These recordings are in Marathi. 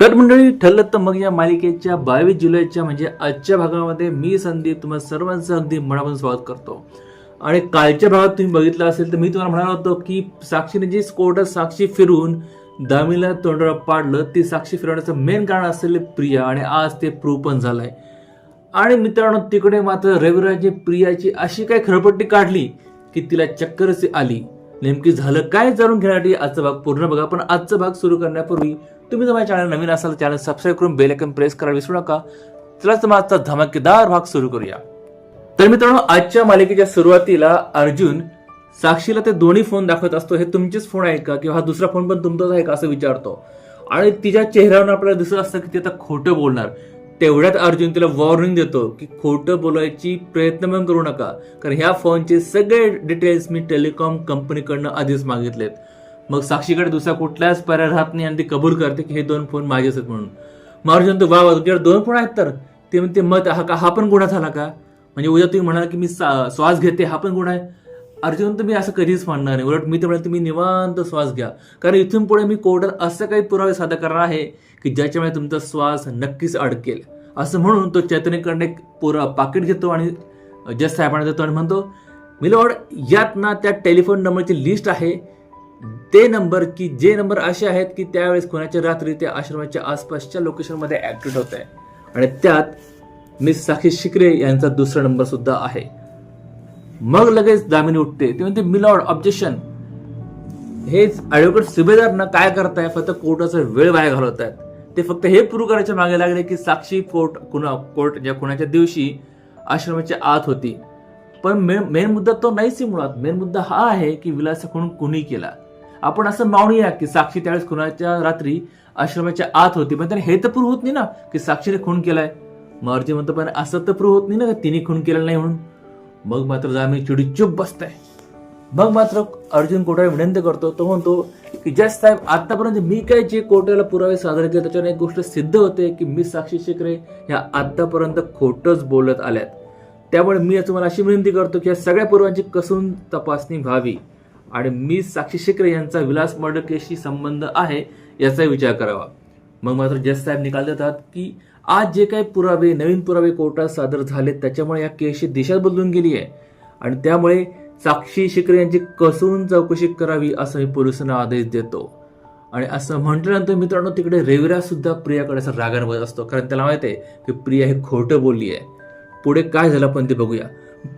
तर मंडळी ठरलं तर मग या मालिकेच्या बावीस जुलैच्या म्हणजे आजच्या भागामध्ये मी संदीप तुम्हाला सर्वांचं अगदी मनापासून स्वागत करतो. आणि कालच्या भागात तुम्ही बघितलं असेल तर मी तुम्हाला म्हणालो होतो की साक्षीने जी कोर्टात साक्षी फिरून दामीला तोंडाला पाडलं ती साक्षी फिरवण्याचं मेन कारण असेल प्रिया आणि आज ते प्रूव्ह पण झालंय. आणि मित्रांनो तिकडे मात्र रविराजे प्रियाची अशी काय खरपट्टी काढली की तिला चक्करच आली. नेमकी झालं काय जाणून घेण्यासाठी आजचा भाग पूर्ण बघा पण आजचा भाग सुरू करण्यापूर्वी तुम्ही जर माझ्या चॅनल नवीन असाल तर चॅनल सबस्क्राईब करून बेल प्रेस करायला विसरू नका. चला तर माझा धमाकेदार भाग सुरू करूया. तर मित्रांनो आजच्या मालिकेच्या सुरुवातीला अर्जुन साक्षीला ते दोन्ही फोन दाखवत असतो. हे तुमचेच फोन आहे का? किंवा हा दुसरा फोन पण तुमचाच आहे का? असं विचारतो. आणि तिच्या चेहऱ्यावर आपल्याला दिसत असतं की ती आता खोटं बोलणार. तेवढ्यात अर्जुन तिला वॉर्निंग देतो की खोटं बोलायची प्रयत्न पण करू नका. कारण ह्या फोनचे सगळे डिटेल्स मी टेलिकॉम कंपनीकडनं आधीच मागितलेत. मग साक्षीकडे दुसरा कुठलाच पर्याय राहत नाही आणि ती कबूल करते की हे दोन फोन माझे आहेत म्हणून. मग तो वा तुझ्याकडे दोन फोन आहेत तर. ते म्हणते मत हा का? हा पण गुन्हा झाला का? म्हणजे उद्या तुम्ही म्हणाल की मी सा- श्वास घेते हा पण गुन्हा आहे. अर्जुन तुम्ही मी असं कधीच म्हणणार नाही. उलट मी तर म्हणेन तुम्ही निवांत श्वास घ्या. कारण इथून पुढे मी कोर्टात असं काही पुरावे सादर करणार आहे की ज्याच्यामुळे तुमचा श्वास नक्कीच अडकेल. असं म्हणून तो चैतन्यकडनं एक पुरा पाकिट घेतो आणि जज साहेबांना देतो आणि म्हणतो मिलोड यात ना त्या टेलिफोन नंबरची लिस्ट आहे. ते नंबर की जे नंबर असे आहेत की त्यावेळेस कोणाच्या रात्री त्या आश्रमाच्या आसपासच्या लोकेशनमध्ये ॲक्टिव्ह होत आहे. आणि त्यात मिस साक्षी शिकरे यांचा दुसरा नंबर सुद्धा आहे. मग लगेच दामिनी उठते. ते म्हणते मिलॉर्ड ऑब्जेक्शन. हेच ऍडव्होकेट सुभेदारनं काय करताय? फक्त कोर्टाचा वेळ वाया घालवत आहेत. ते फक्त हे प्रूव्ह करायच्या मागे लागले की साक्षी कोर्ट कुणा कोर्ट ज्या कुणाच्या दिवशी आश्रमाच्या आत होती. पण मेन मेन मुद्दा तो नाहीच मुळात. मेन मुद्दा हा आहे की विलास खून कुणी केला? आपण असं मानूया की साक्षी त्यावेळेस खुनाच्या रात्री आश्रमाच्या आत होती. पण त्याने हे तर प्रूव्ह होत नाही ना की साक्षीने खून केलाय. महर्जी म्हणतो पण असं तर प्रूव्ह होत नाही ना तिने खून केलेला नाही म्हणून? मग मात्र जामीन चिडी चुप बसताय. मग मात्र अर्जुन कोर्टाला विनंती करतो तो म्हणतो की जज साहेब आतापर्यंत मी काय जे कोर्टाला पुरावे सादर केले त्याच्याने एक गोष्ट सिद्ध होते की मी साक्षी शेखरे ह्या आतापर्यंत खोटंच बोलत आल्यात. त्यामुळे मी तुम्हाला अशी विनंती करतो की या सगळ्या पुराव्यांची कसून तपासणी व्हावी. आणि मी साक्षी शेखरे यांचा विलास मर्डर केसशी संबंध आहे याचा विचार करावा. मग मात्र जज साहेब निकाल देतात की आज जे काही पुरावे नवीन पुरावे कोर्टात सादर झाले त्याच्यामुळे या केसची दिशा बदलून गेली आहे. आणि त्यामुळे साक्षी शिकरे यांची कसून चौकशी करावी असं मी पोलिसांना आदेश देतो. आणि असं म्हटल्यानंतर मित्रांनो तिकडे रेविरा सुद्धा प्रियाकडे असं रागांवर असतो. कारण त्याला माहिती आहे की प्रिया हे खोटं बोलली आहे. पुढे काय झालं पण ते बघूया.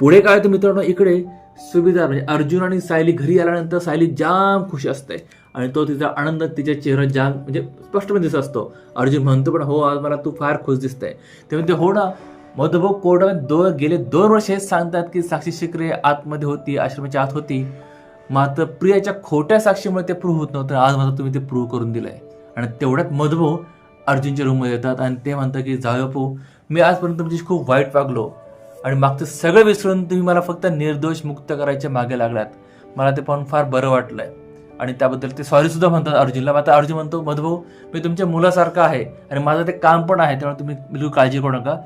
पुढे काय तर मित्रांनो इकडे सुभेदार म्हणजे अर्जुन आणि सायली घरी आल्यानंतर सायली जाम खुश असते. आणि तो तिचा आनंद तिच्या चेहरा जाम म्हणजे स्पष्टपणे दिसत असतो. अर्जुन म्हणतो पण हो आज मला तू फार खुश दिसतंय. ते म्हणते हो ना मधुभाऊ कोर्टामध्ये दो गेले दोन वर्ष हेच सांगतात की साक्षी शिकरे आतमध्ये होती आश्रमाच्या आत होती. मात्र प्रियाच्या खोट्या साक्षीमुळे ते प्रूव्ह होत नव्हतं. आज मात्र तुम्ही ते प्रूव्ह करून दिलंय. आणि तेवढ्यात मधुभाऊ अर्जुनच्या रूममध्ये येतात आणि ते म्हणतात की जावपो मी आजपर्यंत तुमच्याशी खूप वाईट वागलो. आणि मागचं सगळं विसरून तुम्ही मला फक्त निर्दोष मुक्त करायच्या मागे लागलात. मला ते पाहून फार बरं वाटलंय. आणि त्याबद्दल ते सॉरी सुद्धा म्हणतात अर्जुनला. आता अर्जुन म्हणतो मधुभाऊ मी तुमच्या मुलासारखा आहे आणि माझं ते काम पण आहे त्यामुळे तुम्ही बिलकुल काळजी करू नका.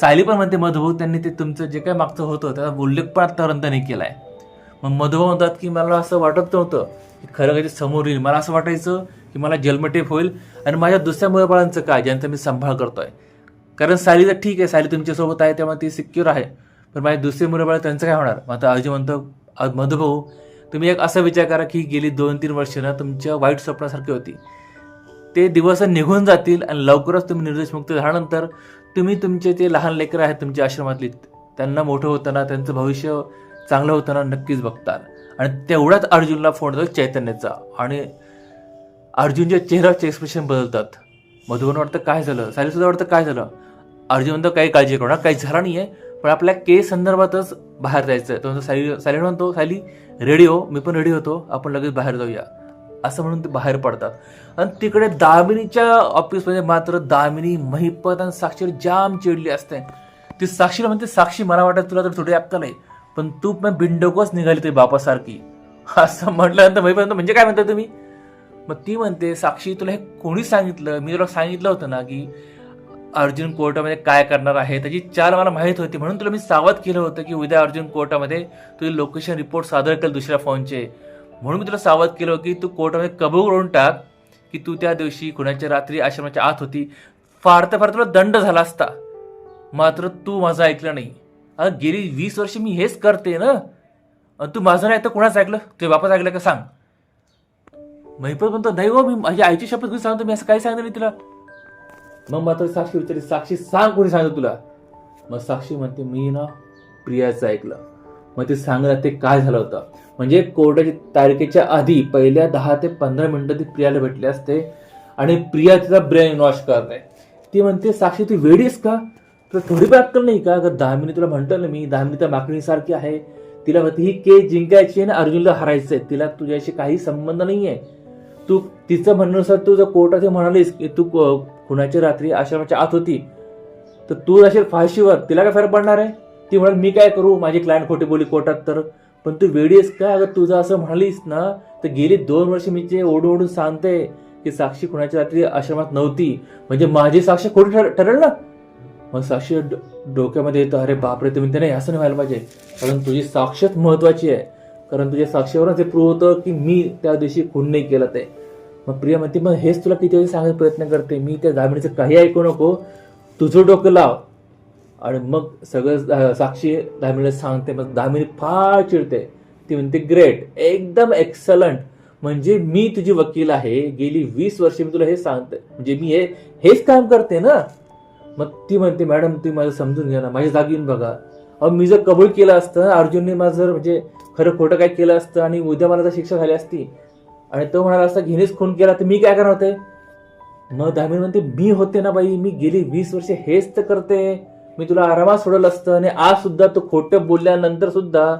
सायली पण म्हणते मधुभाऊ त्यांनी ते तुमचं जे काही मागचं होतं त्याचा उल्लेख पण आतापर्यंत नाही केलाय. मग मधुभाऊ म्हणतात की मला असं वाटत नव्हतं की खरं काही समोर येईल. मला असं वाटायचं की मला जन्मटेप होईल आणि माझ्या दुसऱ्या मुलाबाळांचं काय ज्यांचा मी सांभाळ करतोय. कारण सायली तर ठीक आहे सायली तुमच्यासोबत आहे त्यामुळे ती सिक्युअर आहे. पण माझे दुसरे मुलं त्यांचं काय होणार? मग आता अर्जुन म्हणतो मधुभाऊ तुम्ही एक असा विचार करा की गेली दोन तीन वर्ष ना तुमच्या वाईट स्वप्नासारखी होती. ते दिवस निघून जातील आणि लवकरच तुम्ही निर्देशमुक्त झाल्यानंतर तुम्ही तुमचे ते लहान लेकरं आहेत तुमच्या आश्रमातली त्यांना मोठं होताना त्यांचं भविष्य चांगलं होताना नक्कीच बघताल आणि तेवढ्याच अर्जुनला फोन होतो चैतन्याचा. आणि अर्जुनच्या चेहऱ्याचे एक्सप्रेशन बदलतात. मधुबन वाटतं काय झालं? सायली सुद्धा वाटतं काय झालं? अर्जुन काही काळजी करू ना काही झाला नाही आहे पण आपल्या केस संदर्भातच बाहेर जायचं आहे तो सायली सायली म्हणतो सायली रेडी हो मी पण रेडी होतो आपण लगेच बाहेर जाऊया. असं म्हणून ते बाहेर पडतात. आणि तिकडे दामिनीच्या ऑफिसमध्ये मात्र दामिनी महिपत आणि साक्षी जाम चिडली असते. ती साक्षीला म्हणते साक्षी मला वाटत तुला तर थोडी अक्कल आहे पण तू पण बिंडोकच निघाली तुझी बापासारखी. असं म्हटल्यानंतर महिपत म्हणजे काय म्हणता तुम्ही? मग ती म्हणते साक्षी तुला हे कोणी सांगितलं? मी तुला सांगितलं होतं ना की अर्जुन कोर्टामध्ये काय करणार आहे? त्याची चाल मला माहीत होती. म्हणून तुला मी सावध केलं होतं की उद्या अर्जुन कोर्टामध्ये तुझे लोकेशन रिपोर्ट सादर केल दुसऱ्या फोनचे म्हणून मी तुला सावध केलं की तू कोर्टामध्ये कबूल करून टाक की तू त्या दिवशी कुणाच्या रात्री आश्रमाच्या आत होती. फार तर फार तुला दंड झाला असता. मात्र तू माझं ऐकलं नाही. अगं गेली वीस वर्ष मी हेच करते ना? आणि तू माझं नाही तर कुणाचं ऐकलं? तुझ्या बापाच ऐकलं का सांग? महिपत म्हणतो नाही हो मी माझ्या आईची शपथ घेऊन सांगतो. मी असं काही सांगितलं नाही तिला. मग मात्र साक्षी विचारली साक्षी सांग कोणी सांगितलं तुला? मग साक्षी म्हणते मी ना प्रियाचं ऐकलं. मग ते सांगत ते काय झालं होतं? म्हणजे कोर्टाची तारखेच्या आधी पहिल्या दहा ते पंधरा मिनिटं ती प्रियाला भेटली असते आणि प्रिया तिचा ब्रेन वॉश करते. ती म्हणते साक्षी तू वेडीस का? तर थोडी पण अक्कल नाही का? अगं दामिनी तुला म्हणतो ना मी दामिनी त्या माकडीसारखी आहे. तिला म्हणते ही केस जिंकायची आहे ना अर्जुनला हरायचं आहे तिला तुझ्याशी काही संबंध नाही आहे तू तिचं म्हणण्यानुसार तू जर कोर्टात म्हणालीस की तू को- कुणाच्या रात्री आश्रमाच्या आत होती. तर तू असेल फाशीवर तिला काय फरक पडणार आहे? ती म्हणाल मी काय करू? माझी क्लायंट खोटी बोली कोर्टात तर. पण तू वेडी आहेस का? अगं तुझं असं म्हणालीस ना तर गेली दोन वर्ष मी जे ओढून ओढून सांगते की साक्षी कुणाच्या रात्री आश्रमात नव्हती. म्हणजे माझी साक्षी खोटी ठर- ठरेल ना? मग साक्षी डोक्यामध्ये येतं अरे बापरे तुम्ही त्याने असं नाही व्हायला पाहिजे. कारण तुझी साक्षच महत्वाची आहे. कारण तुझ्या साक्षीवरच हे प्रूव्ह होतं की मी त्या दिवशी खून नाही केलं ते. मग प्रिया म्हणते मग हेच तुला किती वेळी सांगायचा प्रयत्न करते? मी त्या दामिनीचं काही ऐकू नको. तुझं डोकं लाव. आणि मग सगळं साक्षी दामिनीला सांगते मग दामिनी फार चिडते. ती म्हणते ग्रेट. एकदम एक्सलंट. म्हणजे मी तुझी वकील आहे. गेली वीस वर्ष मी तुला हे सांगते. म्हणजे मी हे हेच काम करते ना? मग ती म्हणते मॅडम तुम्ही माझं समजून घ्या ना. माझ्या जागी बघा. अहो मी जर कबूल केलं असतं अर्जुनने माझं जर म्हणजे खरं खोटं काय केलं असतं आणि उद्या मला जर शिक्षा झाली असती आणि तो म्हणाला असता घेणेच खून केला तर मी काय करणार होते? मग दामिनी म्हणते मी होते ना बाई मी गेली वीस वर्ष हेच तर करते. मी तुला आरामात सोडलं असतं आणि आज सुद्धा तो खोटं बोलल्यानंतर सुद्धा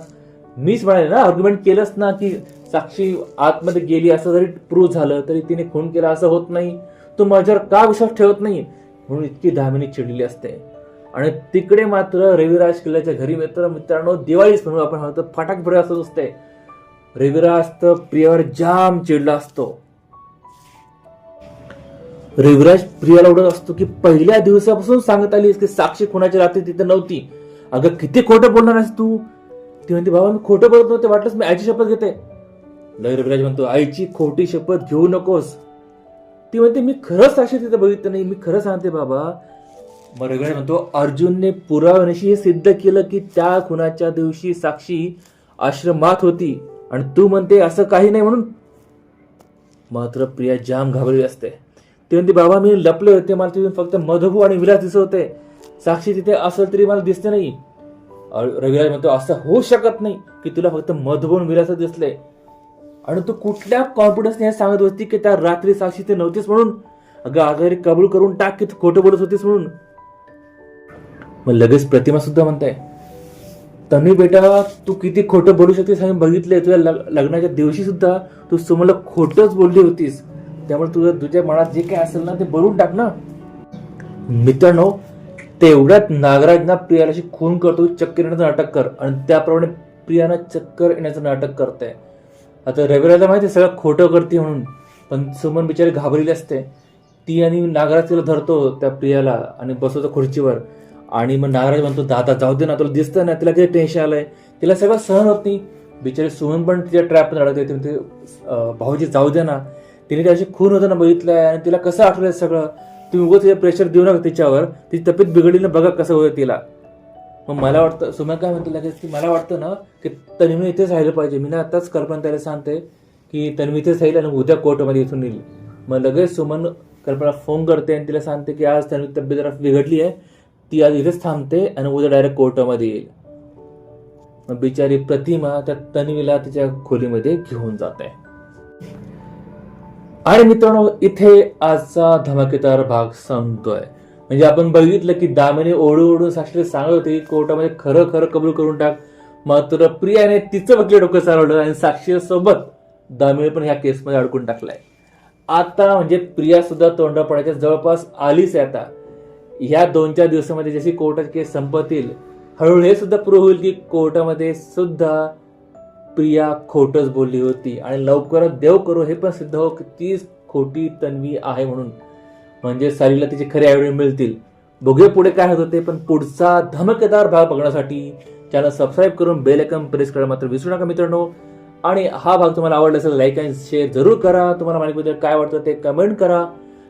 मीच म्हणाले ना आर्ग्युमेंट केलंच ना की साक्षी आतमध्ये गेली असं जरी प्रूव्ह झालं तरी तिने खून केला असं होत नाही. तू माझ्यावर का विश्वास ठेवत नाही? म्हणून इतकी दामिनी चिडलेली असते. आणि तिकडे मात्र रविराज किल्ल्याच्या घरी मित्र मित्रांनो दिवाळीच म्हणून आपण फटाक फुटे असत असते. रविराज तर प्रियावर जाम चिडला असतो. रविराज प्रियाला उडत असतो की पहिल्या दिवसापासून सांगत आलीस की साक्षी खुणाची रात्री तिथे नव्हती. अगं किती खोटं बोलणार आहेस तू? ती म्हणते बाबा मी खोटं बोलत नव्हते वाटलंच मी आईची शपथ घेते. लय रविराज म्हणतो आईची खोटी शपथ घेऊ नकोस. ती म्हणते मी खरंच साक्षी तिथे बघितलं नाही मी खरं सांगते बाबा. मग रविराज म्हणतो अर्जुनने पुराव्यानिशी हे सिद्ध केलं की त्या खुनाच्या दिवशी साक्षी आश्रमात होती. आणि तू म्हणते असं काही नाही म्हणून? मात्र प्रिया जाम घाबरली असते. ती म्हणते बाबा मी लपले होते. मला तिथून फक्त मधुभू आणि विलास दिसत होते. साक्षी तिथे असेल तरी मला दिसते नाही. रविराज म्हणतो असं होऊ शकत नाही की तुला फक्त मधुभू आणि विलास दिसले. आणि तू कुठल्या कॉन्फिडन्सने हे सांगत होती की त्या रात्री साक्षी ते नव्हतीस म्हणून? अगं आजारी कबूल करून टाक की तू खोटं बोलत होतीस म्हणून. मग लगेच प्रतिमा सुद्धा म्हणताय तन्वी बेटा तू किती खोटं बोलू शकतेस आम्ही बघितलंय. तुझ्या लग्नाच्या दिवशी सुद्धा तू सुमला खोटंच बोलली होतीस. त्यामुळे तुझं तुझ्या मनात जे काय असेल ना ते भरून टाक ना. मित्रांनो तेवढ्यात नागराजना प्रियालाशी खून करतो चक्कर येण्याचं नाटक कर. आणि त्याप्रमाणे प्रियानं चक्कर येण्याचं नाटक करते आता रविराजला माहिती सगळं खोटं करते म्हणून. पण सुमन बिचारी घाबरलेली असते. ती आणि नागराज तिला धरतो त्या प्रियाला आणि बसवतो खुर्चीवर. आणि मग नागराज म्हणतो दादा जाऊ दे ना तुला दिसतं ना तिला किती टेन्शन आलंय. तिला सगळं सहन होत नाही. बिचारी सुमन पण तिच्या ट्रॅप अडकते ती भाऊजी जाऊ दे ना. तिने त्याची खून होताना बघितलंय आणि तिला कसं आठवलंय सगळं. तुम्ही उगाच तिला प्रेशर देऊ नका तिच्यावर. तिची तब्येत बिघडली ना बघा कसं होतं तिला. मग मला वाटतं सुमन काय म्हणते लगेच की मला वाटतं ना की तन्वी इथेच राहिलं पाहिजे. मी ना आताच कल्पना त्याला सांगते की तन्वी इथेच राहील आणि उद्या कोर्टमध्ये इथून येईल मग लगेच सुमन कल्पना फोन करते आणि तिला सांगते की आज तन्वी तब्येत जरा बिघडली आहे. ती आज इथेच थांबते आणि उद्या डायरेक्ट कोर्टामध्ये येईल. मग बिचारी प्रतिमा त्या तन्वीला तिच्या खोलीमध्ये घेऊन जाते. आणि मित्रांनो इथे आजचा धमाकेदार भाग संपतोय. म्हणजे आपण बघितलं की दामिनी ओढू ओढून साक्षी सांगत होते की कोर्टामध्ये खरं खरं कबूल करून टाक. मात्र प्रियाने तिचं वकील डोकं चालवलं आणि साक्षी सोबत दामिनी पण ह्या केसमध्ये अडकून टाकलाय. आता म्हणजे प्रिया सुद्धा तोंडा पडायच्या जवळपास आलीच आहे आता. ह्या दोन चार दिवसामध्ये जशी कोर्टाचे केस संपतील हळूहळू हे सुद्धा प्रूव्ह होईल की कोर्टामध्ये सुद्धा प्रिया खोटच बोलली होती आणि लवकरच देव करू हे पण सिद्ध हो की तीच खोटी तन्वी आहे म्हणून. म्हणजे सालीला तिचे खरे आयडिया मिळतील. बघूया पुढे काय होत होते पण पुढचा धमकेदार भाग बघण्यासाठी चॅनल सबस्क्राईब करून बेल आयकॉन प्रेस करा मात्र विसरू नका मित्रांनो. आणि हा भाग तुम्हाला आवडला असेल लाईक आणि शेअर जरूर करा. तुम्हाला मालिकेबद्दल काय वाटतं ते कमेंट करा.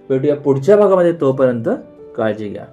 भेटूया पुढच्या भागामध्ये तोपर्यंत. काळजी घ्या.